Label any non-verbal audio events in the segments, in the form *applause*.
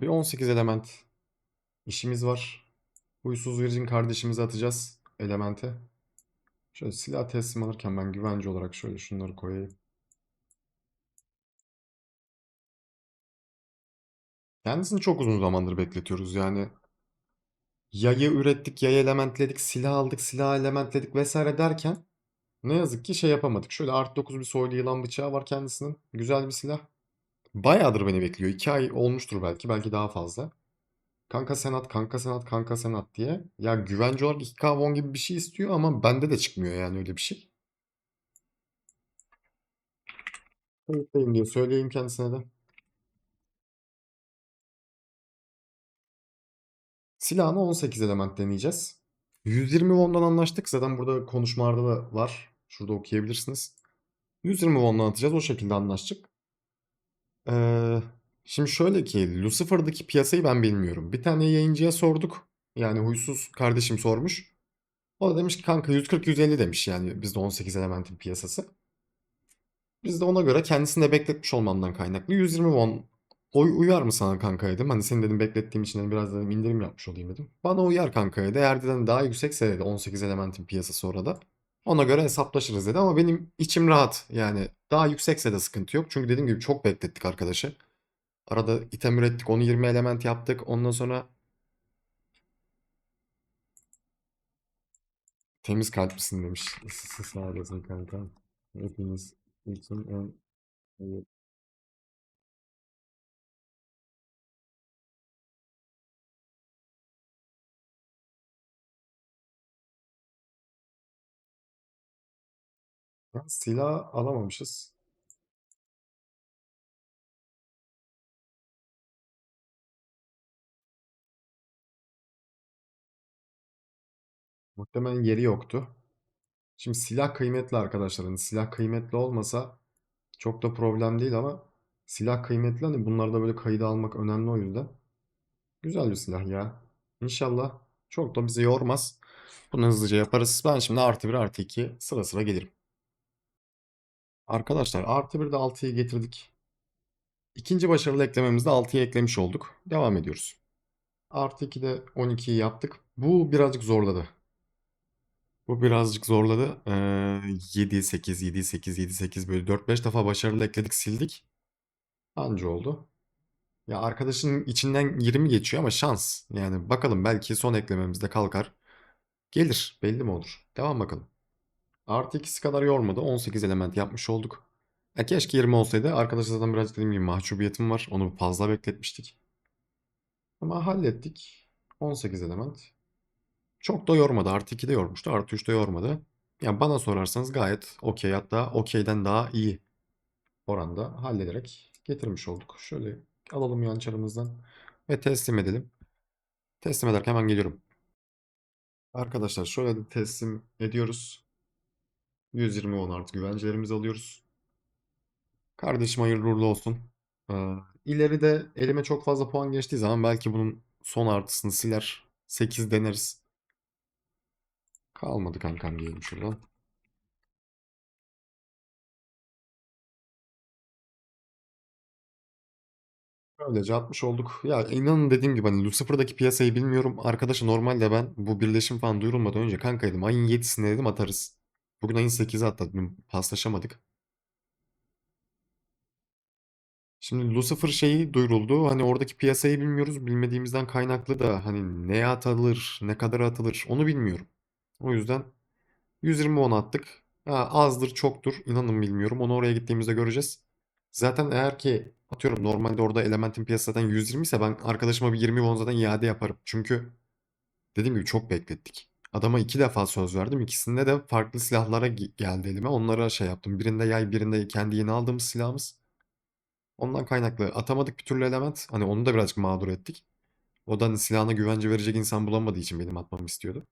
Bir 18 element işimiz var. Huysuz Virgin kardeşimizi atacağız elemente. Şöyle silah teslim alırken ben güvence olarak şöyle şunları koyayım. Kendisini çok uzun zamandır bekletiyoruz yani. Yayı ürettik, yay elementledik, silah aldık, silah elementledik vesaire derken ne yazık ki şey yapamadık. Şöyle art 9 bir soylu yılan bıçağı var kendisinin. Güzel bir silah. Bayağıdır beni bekliyor. 2 ay olmuştur belki. Belki daha fazla. Kanka senat, kanka senat, kanka senat diye. Ya güvence olarak 2K won gibi bir şey istiyor ama bende de çıkmıyor yani öyle bir şey. Kayıttayım diyor. Söyleyeyim kendisine de. Silahını 18 element deneyeceğiz. 120 won'dan anlaştık. Zaten burada konuşmalarda da var. Şurada okuyabilirsiniz. 120 won'dan atacağız. O şekilde anlaştık. Ee, şimdi şöyle ki Lucifer'daki piyasayı ben bilmiyorum. Bir tane yayıncıya sorduk. Yani huysuz kardeşim sormuş. O da demiş ki kanka 140-150 demiş yani bizde 18 elementin piyasası. Biz de ona göre kendisini de bekletmiş olmamdan kaynaklı 120 won oy uyar mı sana kanka dedim. Hani seni dedim beklettiğim için biraz dedim indirim yapmış olayım dedim. Bana uyar kanka dedi. Eğer dedim daha yüksekse dedi 18 elementin piyasası orada. Ona göre hesaplaşırız dedi ama benim içim rahat. Yani daha yüksekse de sıkıntı yok. Çünkü dediğim gibi çok beklettik arkadaşı. Arada item ürettik. Onu 20 element yaptık. Ondan sonra temiz kalplisin demiş. *laughs* Sağ olasın kanka. Hepiniz için en Ya, Silah alamamışız. Muhtemelen yeri yoktu. Şimdi silah kıymetli arkadaşlar. Hani silah kıymetli olmasa çok da problem değil ama silah kıymetli hani bunları da böyle kayıda almak önemli o yüzden. Güzel bir silah ya. İnşallah çok da bizi yormaz. Bunu hızlıca yaparız. Ben şimdi artı 1 artı 2 sıra sıra gelirim. Arkadaşlar artı 1'de 6'yı getirdik. İkinci başarılı eklememizde 6'yı eklemiş olduk. Devam ediyoruz. Artı 2'de 12'yi yaptık. Bu birazcık zorladı. Bu birazcık zorladı. Ee, 7, 8, 7, 8, 7, 8 böyle 4-5 defa başarılı ekledik sildik. Anca oldu. Ya arkadaşın içinden 20 geçiyor ama şans. Yani bakalım belki son eklememizde kalkar. Gelir. Belli mi olur? Devam bakalım. Artı ikisi kadar yormadı. 18 element yapmış olduk. Ya keşke 20 olsaydı. Arkadaşlar zaten biraz dediğim gibi mahcubiyetim var. Onu fazla bekletmiştik. Ama hallettik. 18 element. Çok da yormadı. Artı 2 de yormuştu. Artı 3 de yormadı. Yani bana sorarsanız gayet okey. Hatta okeyden daha iyi oranda hallederek getirmiş olduk. Şöyle alalım yan çarımızdan ve teslim edelim. Teslim ederken hemen geliyorum. Arkadaşlar şöyle de teslim ediyoruz. 120 won artı güvencelerimizi alıyoruz. Kardeşim hayırlı uğurlu olsun. Ee, ileride elime çok fazla puan geçtiği zaman belki bunun son artısını siler. 8 deneriz. Kalmadı kankam diyelim şuradan. Böylece atmış olduk. Ya inanın dediğim gibi hani Lucifer'daki piyasayı bilmiyorum. Arkadaşı normalde ben bu birleşim falan duyurulmadan önce kankaydım. Ayın 7'sinde dedim atarız. Bugün ayın 8'i hatta dün paslaşamadık. Şimdi Lucifer şeyi duyuruldu. Hani oradaki piyasayı bilmiyoruz. Bilmediğimizden kaynaklı da hani neye atılır, ne kadar atılır onu bilmiyorum. O yüzden 120 won attık. Ha, azdır çoktur inanın bilmiyorum. Onu oraya gittiğimizde göreceğiz. Zaten eğer ki atıyorum normalde orada elementin piyasası zaten 120 ise ben arkadaşıma bir 20 won zaten iade yaparım. Çünkü dediğim gibi çok beklettik. Adama iki defa söz verdim. İkisinde de farklı silahlara ge- geldi elime. Onlara şey yaptım. Birinde yay, birinde kendi yeni aldığımız silahımız. Ondan kaynaklı atamadık bir türlü element. Hani onu da birazcık mağdur ettik. O da hani silahına güvence verecek insan bulamadığı için benim atmamı istiyordu.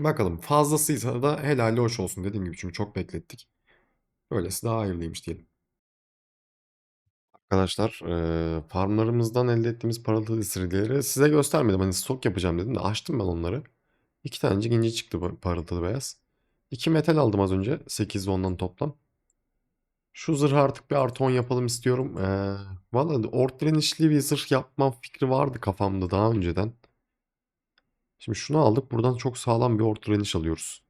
Bakalım fazlasıysa da helali hoş olsun dediğim gibi çünkü çok beklettik. Böylesi daha hayırlıymış diyelim. Arkadaşlar eee, farmlarımızdan elde ettiğimiz parıltılı istiridyeleri size göstermedim. Hani stok yapacağım dedim de açtım ben onları. İki tanecik inci çıktı bu parıltılı beyaz. İki metal aldım az önce. 8 ondan toplam. Şu zırhı artık bir artı 10 yapalım istiyorum. Ee, Valla ort direnişli bir zırh yapma fikri vardı kafamda daha önceden. Şimdi şunu aldık. Buradan çok sağlam bir ort direniş alıyoruz.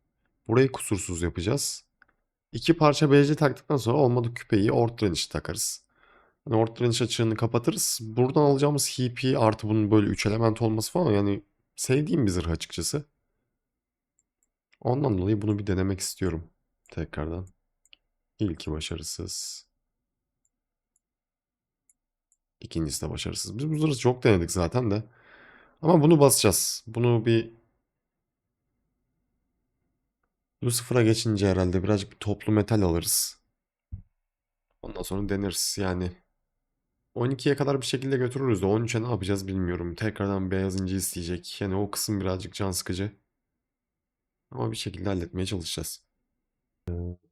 Burayı kusursuz yapacağız. İki parça BC taktıktan sonra olmadı küpeyi ort direnişi takarız. Hani ort açığını kapatırız. Buradan alacağımız HP artı bunun böyle 3 element olması falan yani sevdiğim bir zırh açıkçası. Ondan dolayı bunu bir denemek istiyorum tekrardan. İlki başarısız. İkincisi de başarısız. Biz bu zırhı çok denedik zaten de. Ama bunu basacağız. Bunu bir Lucifer'a geçince herhalde birazcık bir toplu metal alırız. Ondan sonra deneriz yani. 12'ye kadar bir şekilde götürürüz de 13'e ne yapacağız bilmiyorum. Tekrardan beyaz inci isteyecek. Yani o kısım birazcık can sıkıcı. Ama bir şekilde halletmeye çalışacağız.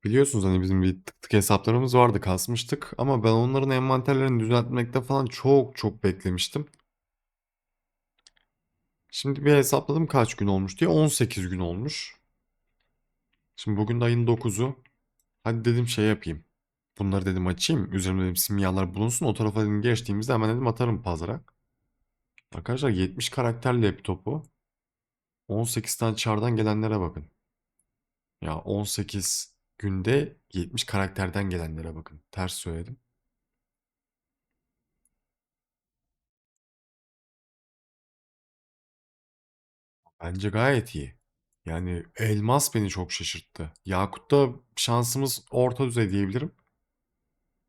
Biliyorsunuz hani bizim bir tık tık hesaplarımız vardı kasmıştık. Ama ben onların envanterlerini düzeltmekte falan çok çok beklemiştim. Şimdi bir hesapladım kaç gün olmuş diye. 18 gün olmuş. Şimdi bugün de ayın 9'u. Hadi dedim şey yapayım. Bunları dedim açayım. Üzerimde dedim simyalar bulunsun. O tarafa dedim geçtiğimizde hemen dedim atarım pazara. Arkadaşlar 70 karakter laptopu. 18 tane çardan gelenlere bakın. Ya 18 günde 70 karakterden gelenlere bakın. Ters söyledim. Bence gayet iyi. Yani elmas beni çok şaşırttı. Yakut'ta şansımız orta düzey diyebilirim.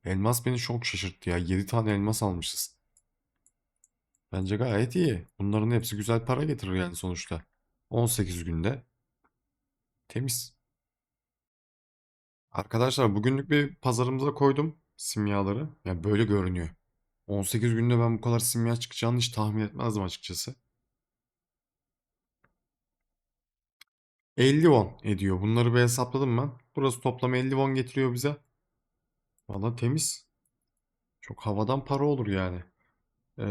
Elmas beni çok şaşırttı ya. 7 tane elmas almışız. Bence gayet iyi. Bunların hepsi güzel para getirir yani sonuçta. 18 günde. Temiz. Arkadaşlar bugünlük bir pazarımıza koydum simyaları. Yani böyle görünüyor. 18 günde ben bu kadar simya çıkacağını hiç tahmin etmezdim açıkçası. 50 won ediyor. Bunları bir hesapladım ben. Burası toplam 50 won getiriyor bize. Valla temiz. Çok havadan para olur yani. Ee,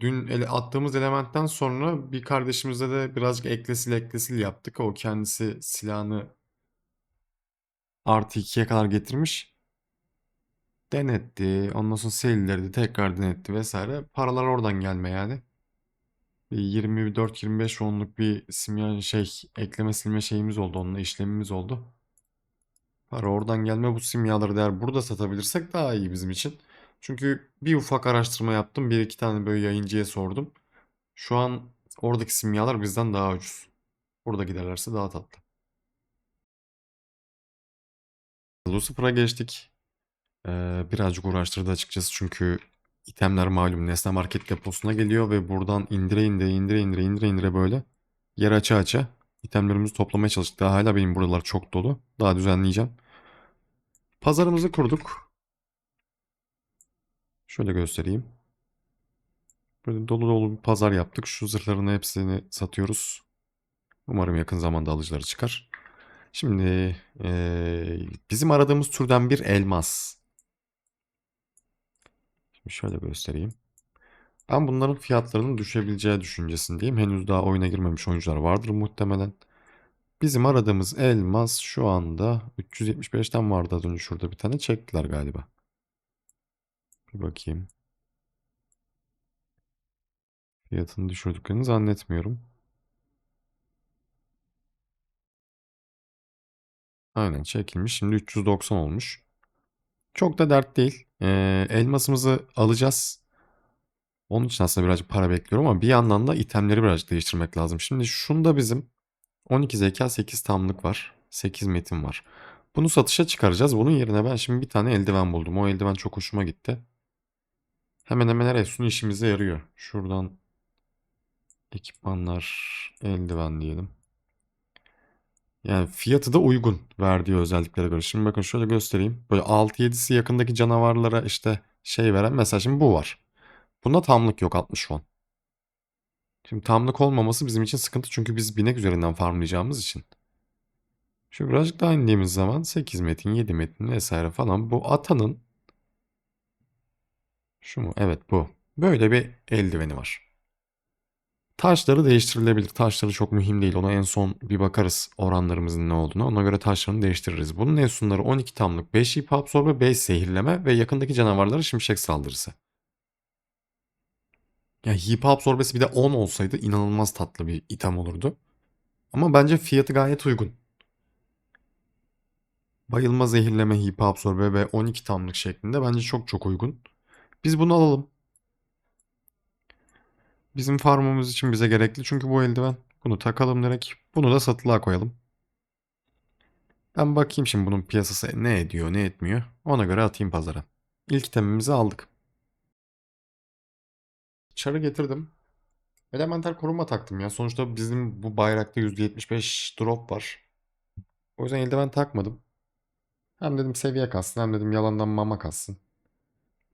dün ele, attığımız elementten sonra bir kardeşimizle de birazcık eklesil eklesil yaptık. O kendisi silahını artı 2'ye kadar getirmiş. Denetti. Ondan sonra sale'leri de tekrar denetti vesaire. Paralar oradan gelme yani. Bir 24-25 onluk bir simya şey ekleme silme şeyimiz oldu. Onunla işlemimiz oldu. Para oradan gelme bu simyaları eğer burada satabilirsek daha iyi bizim için. Çünkü bir ufak araştırma yaptım. Bir iki tane böyle yayıncıya sordum. Şu an oradaki simyalar bizden daha ucuz. Burada giderlerse daha tatlı. Lucifer'a geçtik. Ee, birazcık uğraştırdı açıkçası çünkü itemler malum Nesne Market deposuna geliyor ve buradan indire indire indire indire indire indire böyle yer aça aça itemlerimizi toplamaya çalıştık. Daha hala benim buralar çok dolu. Daha düzenleyeceğim. Pazarımızı kurduk. Şöyle göstereyim. Böyle dolu dolu bir pazar yaptık. Şu zırhların hepsini satıyoruz. Umarım yakın zamanda alıcıları çıkar. Şimdi ee, bizim aradığımız türden bir elmas. Şimdi şöyle göstereyim. Ben bunların fiyatlarının düşebileceği düşüncesindeyim. Henüz daha oyuna girmemiş oyuncular vardır muhtemelen. Bizim aradığımız elmas şu anda 375'ten vardı az önce şurada bir tane çektiler galiba. Bir bakayım. Fiyatını düşürdüklerini zannetmiyorum. Aynen çekilmiş. Şimdi 390 olmuş. Çok da dert değil. Ee, elmasımızı alacağız. Onun için aslında birazcık para bekliyorum ama bir yandan da itemleri birazcık değiştirmek lazım. Şimdi şunda bizim 12 zeka 8 tamlık var. 8 metin var. Bunu satışa çıkaracağız. Bunun yerine ben şimdi bir tane eldiven buldum. O eldiven çok hoşuma gitti. Hemen hemen her Efsun işimize yarıyor. Şuradan ekipmanlar, eldiven diyelim. Yani fiyatı da uygun verdiği özelliklere göre. Şimdi bakın şöyle göstereyim. Böyle 6-7'si yakındaki canavarlara işte şey veren mesela şimdi bu var. Bunda tamlık yok 60 won. Şimdi tamlık olmaması bizim için sıkıntı çünkü biz binek üzerinden farmlayacağımız için. Şu birazcık daha indiğimiz zaman 8 metin, 7 metin vesaire falan bu atanın şu mu? Evet bu. Böyle bir eldiveni var. Taşları değiştirilebilir. Taşları çok mühim değil. Ona en son bir bakarız oranlarımızın ne olduğunu. Ona göre taşlarını değiştiririz. Bunun efsunları 12 tamlık, 5 ip absorbe, 5 zehirleme ve yakındaki canavarlara şimşek saldırısı. Ya hip absorbesi bir de 10 olsaydı inanılmaz tatlı bir item olurdu. Ama bence fiyatı gayet uygun. Bayılma zehirleme hip absorbe ve 12 tamlık şeklinde bence çok çok uygun. Biz bunu alalım. Bizim farmımız için bize gerekli çünkü bu eldiven. Bunu takalım direkt. Bunu da satılığa koyalım. Ben bakayım şimdi bunun piyasası ne ediyor ne etmiyor. Ona göre atayım pazara. İlk itemimizi aldık. Çarı getirdim. Elementer koruma taktım ya. Sonuçta bizim bu bayrakta %75 drop var. O yüzden eldiven takmadım. Hem dedim seviye kassın hem dedim yalandan mama kassın.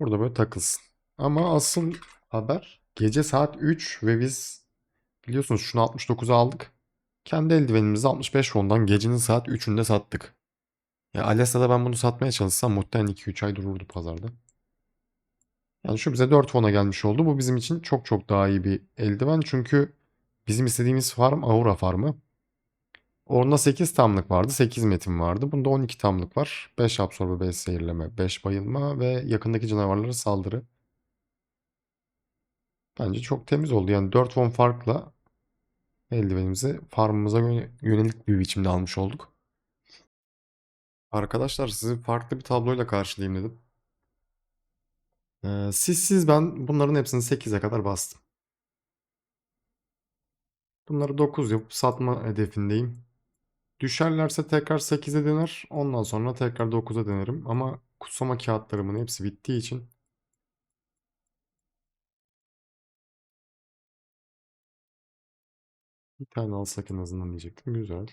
Burada böyle takılsın. Ama asıl haber gece saat 3 ve biz biliyorsunuz şunu 69'a aldık. Kendi eldivenimizi 65 fondan gecenin saat 3'ünde sattık. Ya Alessa'da ben bunu satmaya çalışsam muhtemelen 2-3 ay dururdu pazarda. Yani şu bize 4 fona gelmiş oldu. Bu bizim için çok çok daha iyi bir eldiven. Çünkü bizim istediğimiz farm Aura farmı. Orada 8 tamlık vardı. 8 metin vardı. Bunda 12 tamlık var. 5 absorbe, 5 seyirleme, 5 bayılma ve yakındaki canavarlara saldırı. Bence çok temiz oldu. Yani 4 fon farkla eldivenimizi farmımıza yöne- yönelik bir biçimde almış olduk. Arkadaşlar sizi farklı bir tabloyla karşılayayım dedim. Ee, siz siz ben bunların hepsini 8'e kadar bastım. Bunları 9 yapıp satma hedefindeyim. Düşerlerse tekrar 8'e döner. Ondan sonra tekrar 9'a dönerim. Ama kutsama kağıtlarımın hepsi bittiği için bir tane alsak en azından diyecektim. Güzel.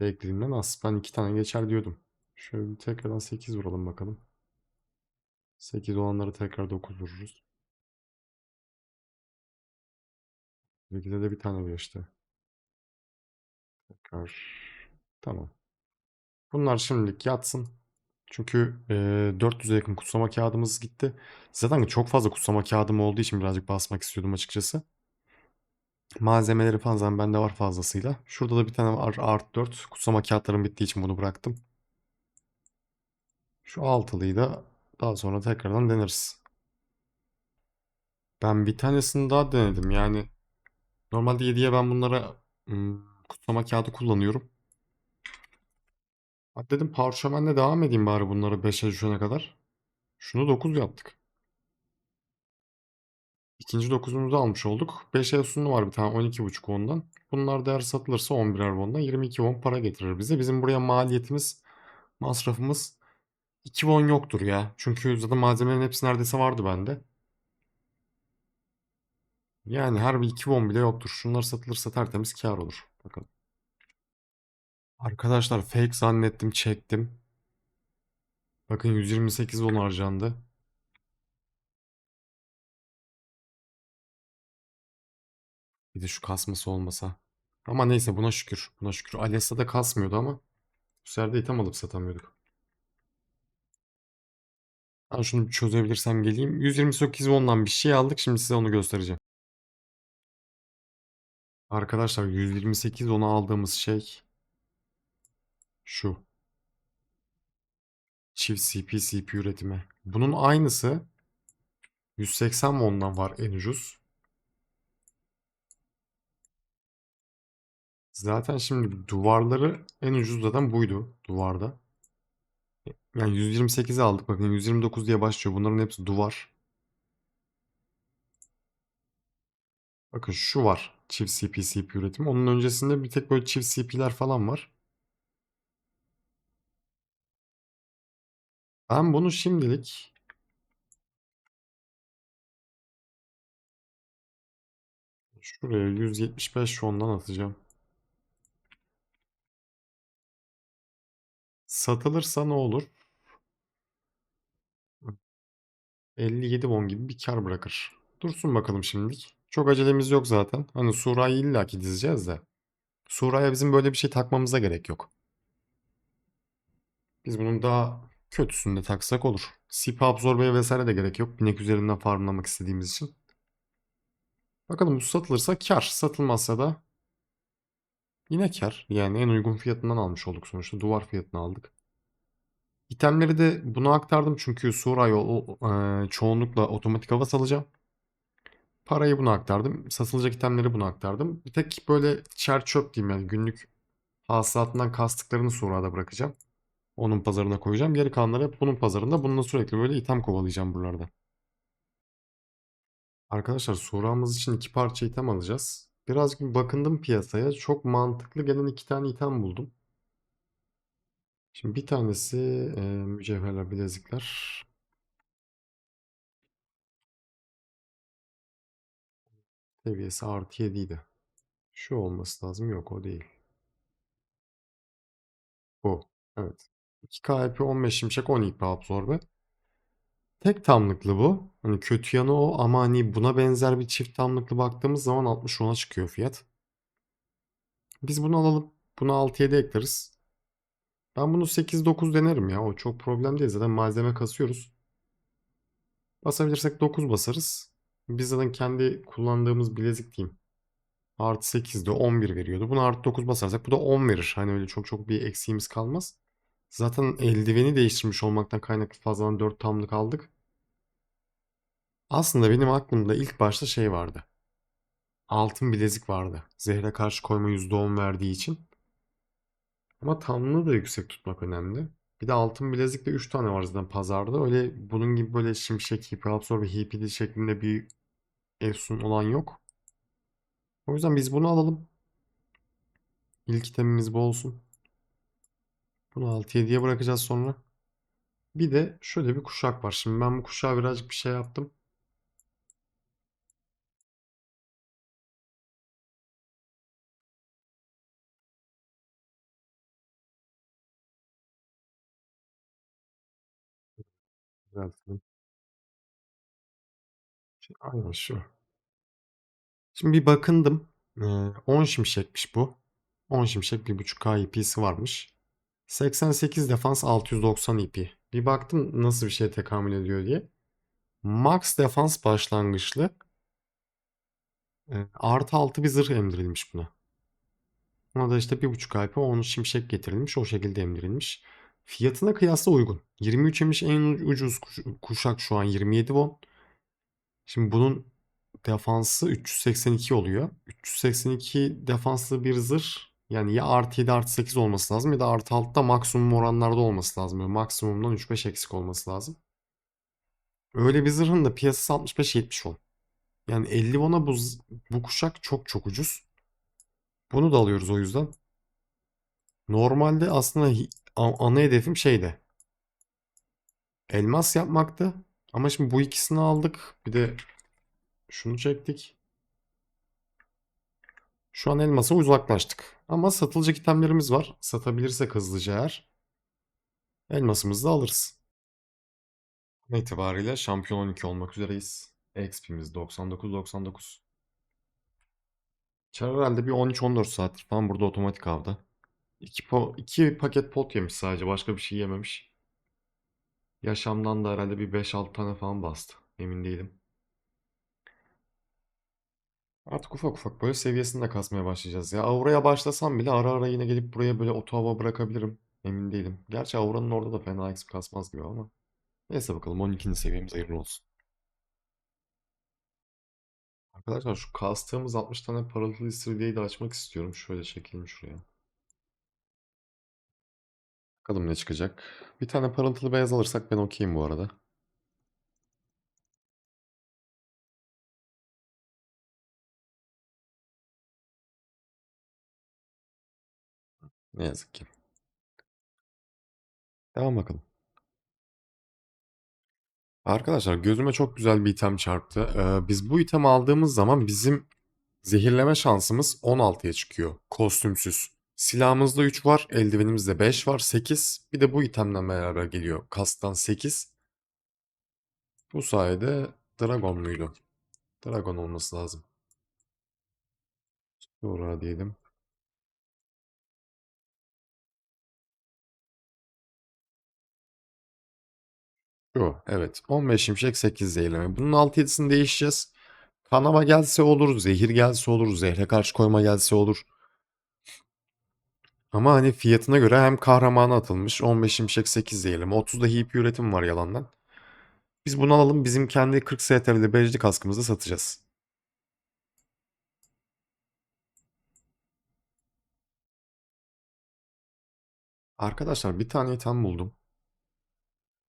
Beklediğimden az. Ben 2 tane geçer diyordum. Şöyle tekrardan 8 vuralım bakalım. 8 olanları tekrar 9 vururuz. 8'e de bir tane işte. Tekrar. Tamam. Bunlar şimdilik yatsın. Çünkü e, 400'e yakın kutsama kağıdımız gitti. Zaten çok fazla kutsama kağıdım olduğu için birazcık basmak istiyordum açıkçası. Malzemeleri falan zaten bende var fazlasıyla. Şurada da bir tane var art 4. Kutsama kağıtlarım bittiği için bunu bıraktım. Şu altılıyı da daha sonra tekrardan deneriz. Ben bir tanesini daha denedim. Yani normalde 7'ye ben bunlara hmm, kağıdı kullanıyorum. Dedim parşömenle devam edeyim bari bunları 5'e düşene kadar. Şunu 9 yaptık. İkinci 9'umuzu almış olduk. 5 Efsunlu var bir tane 12.5 ondan. Bunlar değer satılırsa 11'er won'dan 22 won para getirir bize. Bizim buraya maliyetimiz, masrafımız 2 won yoktur ya. Çünkü zaten malzemelerin hepsi neredeyse vardı bende. Yani her bir 2 won bile yoktur. Şunlar satılırsa tertemiz kar olur. Bakalım. Arkadaşlar fake zannettim çektim. Bakın 128 won harcandı. Bir de şu kasması olmasa. Ama neyse buna şükür. Buna şükür. Alessa'da kasmıyordu ama bu sefer de item alıp satamıyorduk. Ben şunu çözebilirsem geleyim. 128 won'dan bir şey aldık. Şimdi size onu göstereceğim. Arkadaşlar 128 won'a aldığımız şey şu. Çift CP CPU üretimi. Bunun aynısı 180 won'dan var en ucuz. Zaten şimdi duvarları en ucuz zaten buydu duvarda. Yani 128'i aldık. Bakın 129 diye başlıyor. Bunların hepsi duvar. Bakın şu var. Çift CP CPU üretimi. Onun öncesinde bir tek böyle çift CP'ler falan var. Ben bunu şimdilik şuraya 175 ondan atacağım. Satılırsa ne olur? 57 won gibi bir kar bırakır. Dursun bakalım şimdilik. Çok acelemiz yok zaten. Hani Sura'yı illaki dizeceğiz de. Sura'ya bizim böyle bir şey takmamıza gerek yok. Biz bunun daha kötüsünü de taksak olur. CP absorbeye vesaire de gerek yok. Binek üzerinden farmlamak istediğimiz için. Bakalım bu satılırsa kar. Satılmazsa da yine kar. Yani en uygun fiyatından almış olduk sonuçta. Duvar fiyatını aldık. İtemleri de buna aktardım çünkü Sura'ya e, çoğunlukla otomatik hava salacağım. Parayı buna aktardım. Satılacak itemleri buna aktardım. Bir tek böyle çer çöp diyeyim yani günlük hasılatından kastıklarını Sura'da bırakacağım. Onun pazarına koyacağım. Geri kalanları hep bunun pazarında. Bununla sürekli böyle item kovalayacağım buralarda. Arkadaşlar Sura'mız için iki parça item alacağız. Birazcık bir bakındım piyasaya. Çok mantıklı gelen iki tane item buldum. Şimdi bir tanesi e, mücevherler, bilezikler. Seviyesi artı 7 idi. Şu olması lazım. Yok o değil. Bu. Evet. 2 KP 15 şimşek 10 IP absorbe. Tek tamlıklı bu. Hani kötü yanı o ama hani buna benzer bir çift tamlıklı baktığımız zaman 60 ona çıkıyor fiyat. Biz bunu alalım. Bunu 6-7 ekleriz. Ben bunu 8-9 denerim ya. O çok problem değil. Zaten malzeme kasıyoruz. Basabilirsek 9 basarız. Biz zaten kendi kullandığımız bilezik diyeyim. Artı 8'de 11 veriyordu. Bunu artı 9 basarsak bu da 10 verir. Hani öyle çok çok bir eksiğimiz kalmaz. Zaten eldiveni değiştirmiş olmaktan kaynaklı fazladan 4 tamlık aldık. Aslında benim aklımda ilk başta şey vardı. Altın bilezik vardı. Zehre karşı koyma %10 verdiği için. Ama tamlığı da yüksek tutmak önemli. Bir de altın bilezikte 3 tane var zaten pazarda. Öyle bunun gibi böyle şimşek, hiperabsor ve HPD şeklinde bir efsun olan yok. O yüzden biz bunu alalım. İlk itemimiz bu olsun. Bunu 6-7'ye bırakacağız sonra. Bir de şöyle bir kuşak var. Şimdi ben bu kuşağa birazcık bir şey yaptım. Düzeltelim. Aynen şu. Şimdi bir bakındım. Ee, 10 şimşekmiş bu. 10 şimşek 1.5K IP'si varmış. 88 defans 690 IP. Bir baktım nasıl bir şeye tekamül ediyor diye. Max defans başlangıçlı. E, artı 6 bir zırh emdirilmiş buna. Buna da işte 1.5 IP 10 şimşek getirilmiş. O şekilde emdirilmiş. Fiyatına kıyasla uygun. 23 emiş en ucuz kuşak şu an 27 won. Şimdi bunun defansı 382 oluyor. 382 defanslı bir zırh yani ya artı 7 artı 8 olması lazım ya da artı 6'da maksimum oranlarda olması lazım. Yani maksimumdan 3-5 eksik olması lazım. Öyle bir zırhın da piyasası 65-70 won. Yani 50 won'a bu, bu kuşak çok çok ucuz. Bunu da alıyoruz o yüzden. Normalde aslında ana hedefim şeydi. Elmas yapmaktı. Ama şimdi bu ikisini aldık. Bir de şunu çektik. Şu an elmasa uzaklaştık. Ama satılacak itemlerimiz var. Satabilirsek hızlıca eğer. Elmasımızı da alırız. Ne şampiyon 12 olmak üzereyiz. XP'miz 99-99. Çar herhalde bir 13-14 saattir falan burada otomatik avda. 2, po paket pot yemiş sadece. Başka bir şey yememiş. Yaşamdan da herhalde bir 5-6 tane falan bastı. Emin değilim. Artık ufak ufak böyle seviyesini de kasmaya başlayacağız ya. Aura'ya başlasam bile ara ara yine gelip buraya böyle oto bırakabilirim. Emin değilim. Gerçi Aura'nın orada da fena XP kasmaz gibi ama. Neyse bakalım 12. seviyemiz hayırlı olsun. Arkadaşlar şu kastığımız 60 tane paralel istiridyeyi de açmak istiyorum. Şöyle çekelim şuraya. Bakalım ne çıkacak. Bir tane parıltılı beyaz alırsak ben okeyim bu arada. Ne yazık ki. Devam bakalım. Arkadaşlar gözüme çok güzel bir item çarptı. Ee, biz bu item aldığımız zaman bizim zehirleme şansımız 16'ya çıkıyor. Kostümsüz. Silahımızda 3 var. Eldivenimizde 5 var. 8. Bir de bu itemden beraber geliyor. Kastan 8. Bu sayede Dragon muydu? Dragon olması lazım. Doğru diyelim. Şu evet 15 şimşek 8 zehirleme. Bunun 6-7'sini değişeceğiz. Kanama gelse olur, zehir gelse olur, zehre karşı koyma gelse olur. Ama hani fiyatına göre hem kahramana atılmış 15 şimşek 8 zehirleme. 30 da heap üretim var yalandan. Biz bunu alalım bizim kendi 40 STR'li beceri kaskımızda satacağız. Arkadaşlar bir tane item buldum.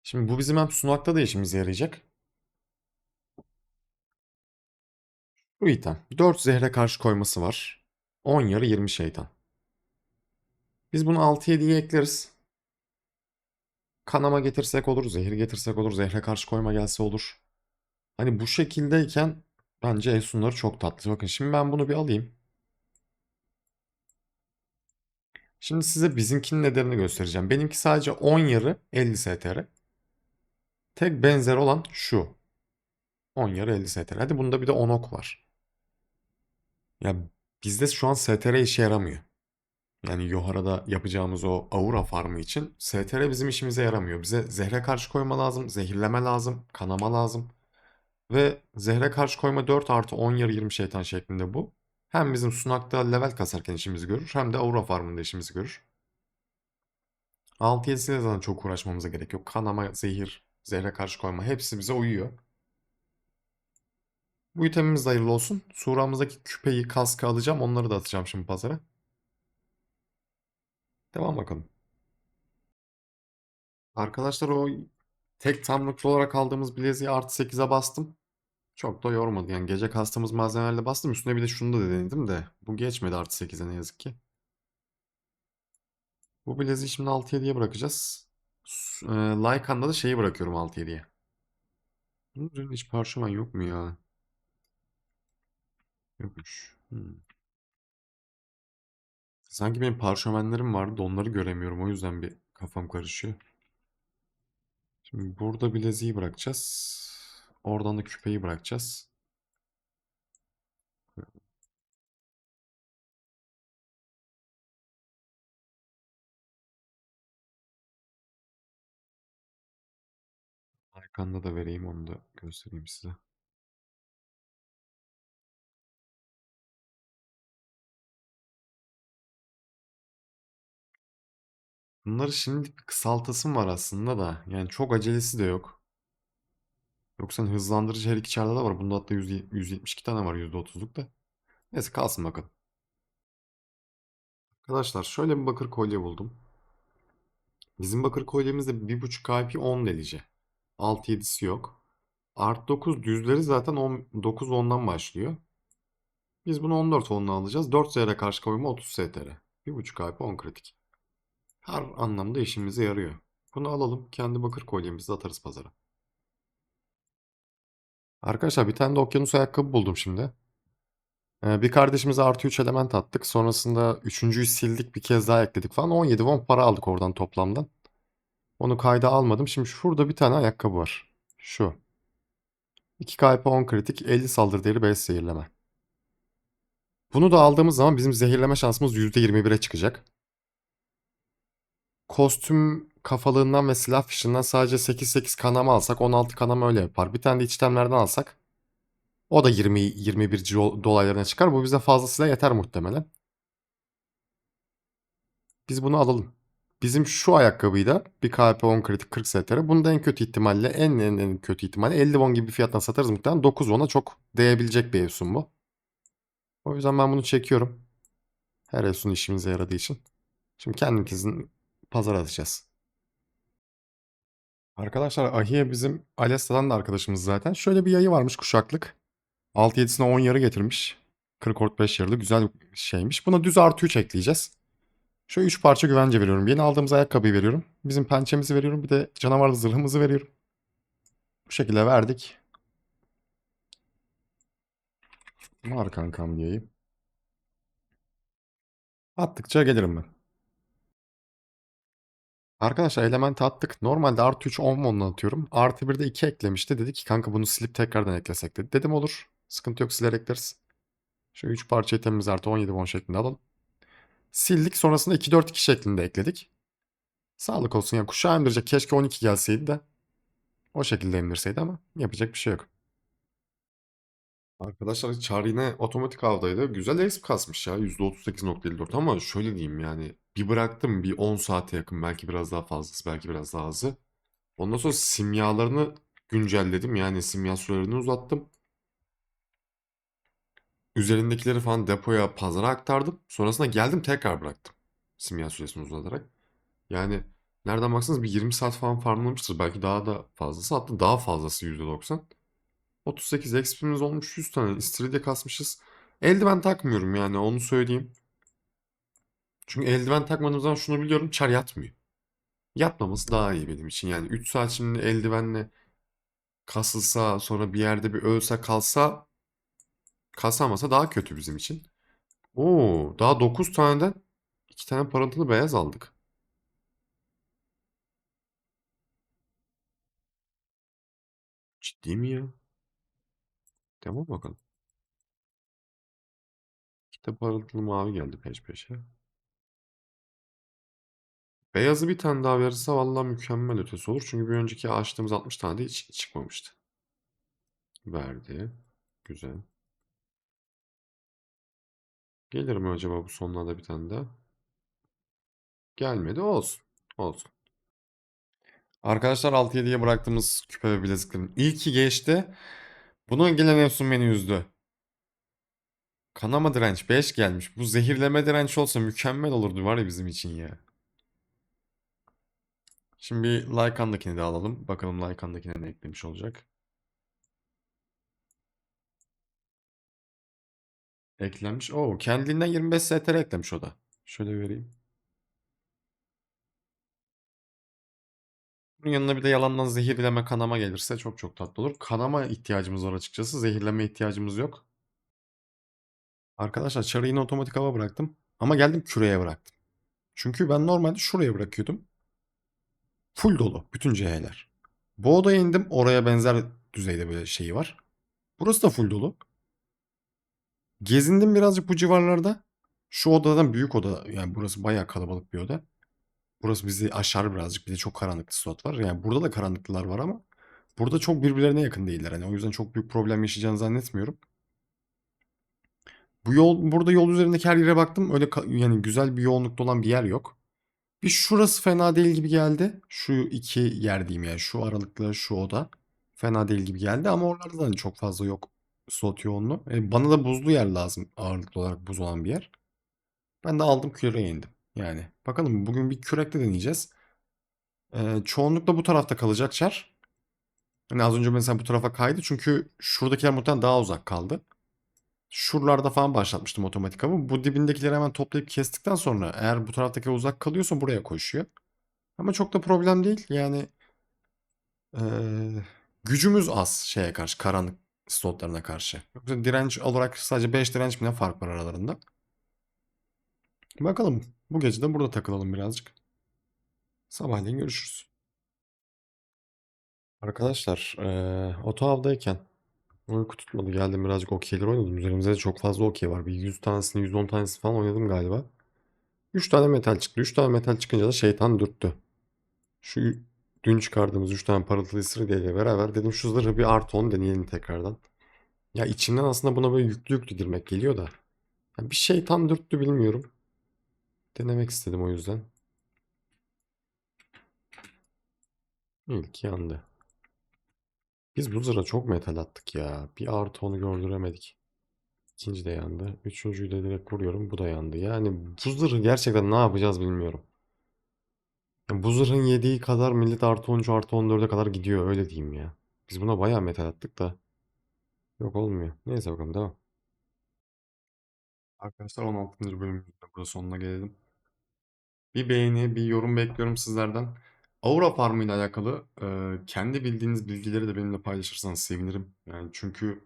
Şimdi bu bizim hem sunakta da işimize yarayacak. Bu item. 4 zehre karşı koyması var. 10 yarı 20 şeytan. Biz bunu 6-7'ye ekleriz. Kanama getirsek olur, zehir getirsek olur, zehre karşı koyma gelse olur. Hani bu şekildeyken bence Esunları çok tatlı. Bakın şimdi ben bunu bir alayım. Şimdi size bizimkinin nedenini göstereceğim. Benimki sadece 10 yarı 50 STR. Tek benzer olan şu. 10 yarı 50 STR. Hadi bunda bir de 10 ok var. Ya bizde şu an STR işe yaramıyor. Yani Yohara'da yapacağımız o aura farmı için STR bizim işimize yaramıyor. Bize zehre karşı koyma lazım, zehirleme lazım, kanama lazım. Ve zehre karşı koyma 4 artı 10 yarı 20 şeytan şeklinde bu. Hem bizim sunakta level kasarken işimizi görür hem de aura farmında işimizi görür. 6-7'siyle zaten çok uğraşmamıza gerek yok. Kanama, zehir, zehre karşı koyma hepsi bize uyuyor. Bu itemimiz de hayırlı olsun. Suramızdaki küpeyi, kaskı alacağım. Onları da atacağım şimdi pazara. Devam bakalım. Arkadaşlar o tek tamlıklı olarak aldığımız bileziği artı 8'e bastım. Çok da yormadı. Yani gece kastığımız malzemelerle bastım. Üstüne bir de şunu da denedim de. Bu geçmedi artı 8'e ne yazık ki. Bu bileziği şimdi 6-7'ye bırakacağız. E, Lycan'da da şeyi bırakıyorum 6-7'ye. Bunun hiç parşömen yok mu ya? Yokmuş. Hmm. Sanki benim parşömenlerim vardı onları göremiyorum. O yüzden bir kafam karışıyor. Şimdi burada bileziği bırakacağız. Oradan da küpeyi bırakacağız. Arkanda da vereyim onu da göstereyim size. Bunları şimdi bir kısaltasım var aslında da. Yani çok acelesi de yok. Yoksa hani hızlandırıcı her iki çarda da var. Bunda hatta 100 172 tane var %30'luk da. Neyse kalsın bakalım. Arkadaşlar şöyle bir bakır kolye buldum. Bizim bakır kolyemizde 1.5 IP 10 delici. 6-7'si yok. Art 9 düzleri zaten 10, 9 10'dan başlıyor. Biz bunu 14 onla alacağız. 4 ZR karşı koyma 30 STR. 1.5 IP 10 kritik. Her anlamda işimize yarıyor. Bunu alalım. Kendi bakır kolyemizi atarız pazara. Arkadaşlar bir tane de okyanus ayakkabı buldum şimdi. Ee, bir kardeşimize artı 3 element attık. Sonrasında üçüncüyü sildik bir kez daha ekledik falan. 17 won para aldık oradan toplamdan. Onu kayda almadım. Şimdi şurada bir tane ayakkabı var. Şu. 2 KP 10 kritik 50 saldırı değeri 5 zehirleme. Bunu da aldığımız zaman bizim zehirleme şansımız %21'e çıkacak. Kostüm kafalığından ve silah fişinden sadece 8-8 kanama alsak 16 kanama öyle yapar. Bir tane de içtemlerden alsak o da 20-21 dolaylarına çıkar. Bu bize fazlasıyla yeter muhtemelen. Biz bunu alalım. Bizim şu ayakkabıyı da bir KP 10 kritik 40 STR. Bunu da en kötü ihtimalle en en en kötü ihtimalle 50 won gibi bir fiyattan satarız muhtemelen. 9 won'a çok değebilecek bir Efsun bu. O yüzden ben bunu çekiyorum. Her Efsun işimize yaradığı için. Şimdi kendimizin pazara atacağız. Arkadaşlar Ahiye bizim Alesta'dan da arkadaşımız zaten. Şöyle bir yayı varmış kuşaklık. 6-7'sine 10 yarı getirmiş. 40 ort 5 yarılı güzel şeymiş. Buna düz artı 3 ekleyeceğiz. Şu 3 parça güvence veriyorum. Yeni aldığımız ayakkabıyı veriyorum. Bizim pençemizi veriyorum. Bir de canavarlı zırhımızı veriyorum. Bu şekilde verdik. Var kankam diyeyim. Attıkça gelirim ben. Arkadaşlar element attık. Normalde artı 3 10 monla atıyorum. Artı 1 de 2 eklemişti. Dedi ki kanka bunu silip tekrardan eklesek dedi. Dedim olur. Sıkıntı yok siler ekleriz. Şu 3 parça itemimizi artı 17 won şeklinde alalım. Sildik. Sonrasında 2-4-2 şeklinde ekledik. Sağlık olsun. Yani kuşağı indirecek. Keşke 12 gelseydi de. O şekilde indirseydi ama yapacak bir şey yok. Arkadaşlar yine otomatik avdaydı. Güzel exp kasmış ya. %38.54 ama şöyle diyeyim yani. Bir bıraktım bir 10 saate yakın. Belki biraz daha fazlası. Belki biraz daha azı. Ondan sonra simyalarını güncelledim. Yani simya sürelerini uzattım. Üzerindekileri falan depoya, pazara aktardım. Sonrasında geldim tekrar bıraktım. Simya süresini uzatarak. Yani nereden baksanız bir 20 saat falan farmlamıştır. Belki daha da fazlası. Hatta daha fazlası %90. 38 XP'miz olmuş 100 tane. İstiridye kasmışız. Eldiven takmıyorum yani onu söyleyeyim. Çünkü eldiven takmadığım zaman şunu biliyorum. Çar yatmıyor. Yatmaması daha iyi benim için. Yani 3 saat şimdi eldivenle kasılsa sonra bir yerde bir ölse kalsa kasamasa daha kötü bizim için. Oo, daha 9 taneden 2 tane parıltılı beyaz aldık. Ciddi mi ya? Tamam bakalım. İşte parıltılı mavi geldi peş peşe. Beyazı bir tane daha verirse vallahi mükemmel ötesi olur. Çünkü bir önceki açtığımız 60 tane de hiç çıkmamıştı. Verdi. Güzel. Gelir mi acaba bu sonlarda bir tane daha? Gelmedi. Olsun. Olsun. Arkadaşlar 6-7'ye bıraktığımız küpe ve bileziklerin ilki geçti. Bunun gelen Efsun beni üzdü. Kanama direnç 5 gelmiş. Bu zehirleme direnç olsa mükemmel olurdu var ya bizim için ya. Şimdi bir Lycan'dakini de alalım. Bakalım Lycan'dakine ne eklemiş olacak. Eklenmiş. Oo, kendiliğinden 25 STR eklemiş o da. Şöyle vereyim. Bunun yanına bir de yalandan zehirleme kanama gelirse çok çok tatlı olur. Kanama ihtiyacımız var açıkçası. Zehirleme ihtiyacımız yok. Arkadaşlar çarı yine otomatik hava bıraktım. Ama geldim küreye bıraktım. Çünkü ben normalde şuraya bırakıyordum. Full dolu. Bütün CH'ler. Bu odaya indim. Oraya benzer düzeyde böyle şeyi var. Burası da full dolu. Gezindim birazcık bu civarlarda. Şu odadan büyük oda. Yani burası bayağı kalabalık bir oda. Burası bizi aşar birazcık. Bir de çok karanlık slot var. Yani burada da karanlıklar var ama burada çok birbirlerine yakın değiller. Hani o yüzden çok büyük problem yaşayacağını zannetmiyorum. Bu yol burada yol üzerindeki her yere baktım. Öyle yani güzel bir yoğunlukta olan bir yer yok. Bir şurası fena değil gibi geldi. Şu iki yer diyeyim yani şu aralıkla şu oda fena değil gibi geldi ama oralarda da hani çok fazla yok slot yoğunluğu. E, bana da buzlu yer lazım ağırlıklı olarak buz olan bir yer. Ben de aldım küreğe indim. Yani bakalım bugün bir kürekle deneyeceğiz. Ee, çoğunlukla bu tarafta kalacak çar. Hani az önce mesela bu tarafa kaydı çünkü şuradakiler muhtemelen daha uzak kaldı. Şuralarda falan başlatmıştım otomatik ama bu dibindekileri hemen toplayıp kestikten sonra eğer bu taraftakiler uzak kalıyorsa buraya koşuyor. Ama çok da problem değil. Yani ee, gücümüz az şeye karşı karanlık slotlarına karşı. Yoksa direnç olarak sadece 5 direnç mi ne fark var aralarında. Bakalım. Bu gece de burada takılalım birazcık. Sabahleyin görüşürüz. Arkadaşlar, eee oto avdayken uyku tutmadı. Geldim birazcık okeyler oynadım. Üzerimizde de çok fazla okey var. Bir 100 tanesini, 110 tanesini falan oynadım galiba. 3 tane metal çıktı. 3 tane metal çıkınca da şeytan dürttü. Şu dün çıkardığımız 3 tane parıltılı ile beraber dedim şu zırhı bir artı 10 deneyelim tekrardan. Ya içimden aslında buna böyle yüklü yüklü girmek geliyor da. Ya bir şeytan dürttü bilmiyorum. Denemek istedim o yüzden. İlk yandı. Biz bu zırha çok metal attık ya. Bir artı onu gördüremedik. İkinci de yandı. Üçüncüyü de direkt vuruyorum. Bu da yandı. Yani bu zırhı gerçekten ne yapacağız bilmiyorum. Ya bu zırhın yediği kadar millet artı 13 artı 14'e kadar gidiyor öyle diyeyim ya. Biz buna bayağı metal attık da. Yok olmuyor. Neyse bakalım devam. Arkadaşlar 16. bölümümüzde burada sonuna gelelim. Bir beğeni, bir yorum bekliyorum sizlerden. Aura Farmı ile alakalı e, kendi bildiğiniz bilgileri de benimle paylaşırsanız sevinirim. Yani çünkü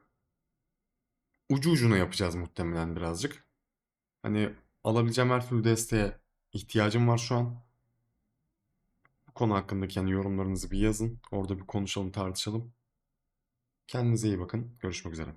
ucu ucuna yapacağız muhtemelen birazcık. Hani alabileceğim her türlü desteğe ihtiyacım var şu an. Bu konu hakkındaki yani yorumlarınızı bir yazın. Orada bir konuşalım, tartışalım. Kendinize iyi bakın. Görüşmek üzere.